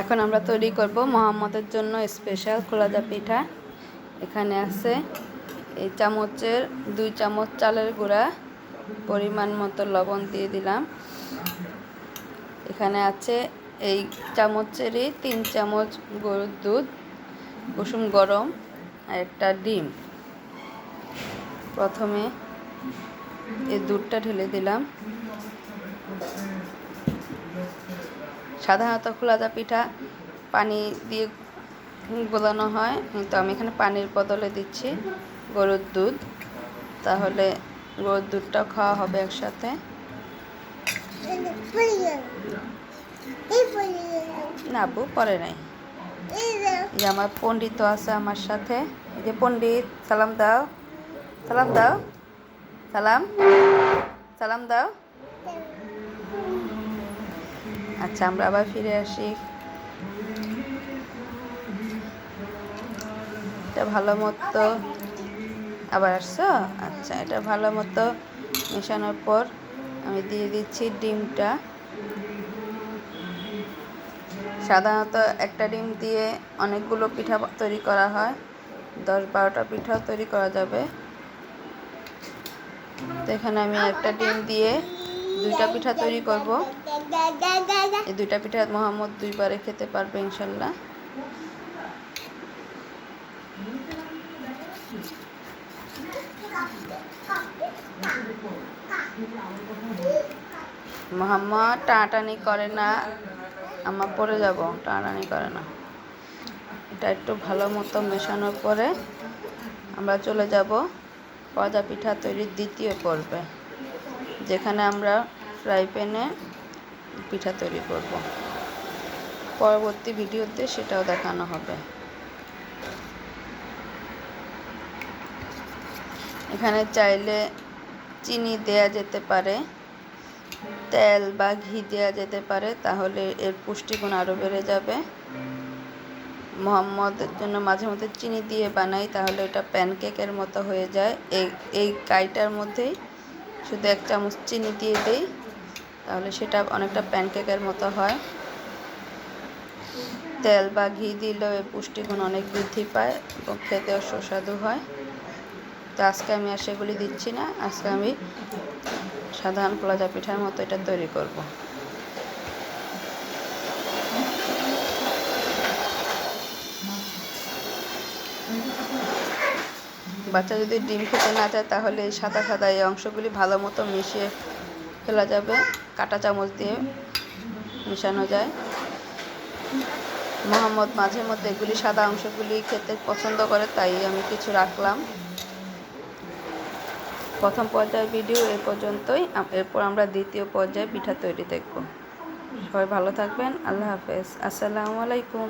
এখন আমরা তৈরি করব মোহাম্মদের জন্য স্পেশাল খোলাদা পিঠা। এখানে আছে এই চামচের দুই চামচ চালের গুঁড়া, পরিমাণ মতো লবণ দিয়ে দিলাম। এখানে আছে এই চামচেরই তিন চামচ গরুর দুধ কুসুম গরম আর একটা ডিম। প্রথমে এই দুধটা ঢেলে দিলাম। সাধারণত খোলাদা পিঠা, পানি দিয়ে গোলানো হয়। কিন্তু আমি এখানে পানির বদলে দিচ্ছি গরুর দুধ। তাহলে গরুর দুধটাও খাওয়া হবে একসাথে। না আপু পরে নাই। যে আমার পণ্ডিত আছে আমার সাথে। যে পণ্ডিত, সালাম দাও। সালাম দাও। সালাম। সালাম দাও। আচ্ছা আমরা আবার ফিরে আসি। এটা ভালো মতো আবার আসছো? আচ্ছা এটা ভালো মতো মেশানোর পর আমি দিয়ে দিচ্ছি ডিমটা। সাধারণত একটা ডিম দিয়ে অনেকগুলো পিঠা তৈরি করা হয়। দশ বারোটা পিঠাও তৈরি করা যাবে। তো এখানে আমি একটা ডিম দিয়ে দুইটা পিঠা তৈরি করব। এই দুইটা পিঠা মোহাম্মদ দুইবারে খেতে পারবে, ইনশাল্লাহ। মোহাম্মদ, টানাটানি করে না। আমার পরে যাব, টানাটানি করে না। এটা একটু ভালো মতো মেশানোর পরে আমরা চলে যাব। পজা পিঠা তৈরির দ্বিতীয় পর্বে। যেখানে আমরা ফ্রাই প্যানে পিঠা তৈরি করব। পরবর্তী ভিডিওতে সেটাও দেখানো হবে। এখানে চাইলে চিনি দেয়া যেতে পারে, তেল বা ঘি দেওয়া যেতে পারে, তাহলে এর পুষ্টিগুণ আরও বেড়ে যাবে। মোহাম্মদের জন্য মাঝে মধ্যে চিনি দিয়ে বানাই, তাহলে এটা প্যানকেকের মতো হয়ে যায়। এই এই কাইটার মধ্যেই শুধু এক চামচ চিনি দিয়ে দিই, তাহলে সেটা অনেকটা প্যানকেকের মতো হয়। তেল বা ঘি দিলেও পুষ্টিগুণ অনেক বৃদ্ধি পায় এবং খেতেও সুস্বাদু হয়। তো আজকে আমি আর সেগুলি দিচ্ছি না, আজকে আমি সাধারণ কলাজা পিঠার মতো এটা তৈরি করব। বাচ্চা যদি ডিম খেতে না চায়, তাহলে এই সাদা সাদা এই অংশগুলি ভালো মতো মিশিয়ে ফেলা যাবে। কাটা চামচ দিয়ে মেশানো যায়। মোহাম্মদ মাঝে মধ্যে এগুলি সাদা অংশগুলি খেতে পছন্দ করে, তাই আমি কিছু রাখলাম। প্রথম পর্যায়ের ভিডিও এ পর্যন্তই। এরপর আমরা দ্বিতীয় পর্যায়ে পিঠা তৈরি দেখব। সবাই ভালো থাকবেন। আল্লাহ হাফেজ। আসসালামু আলাইকুম।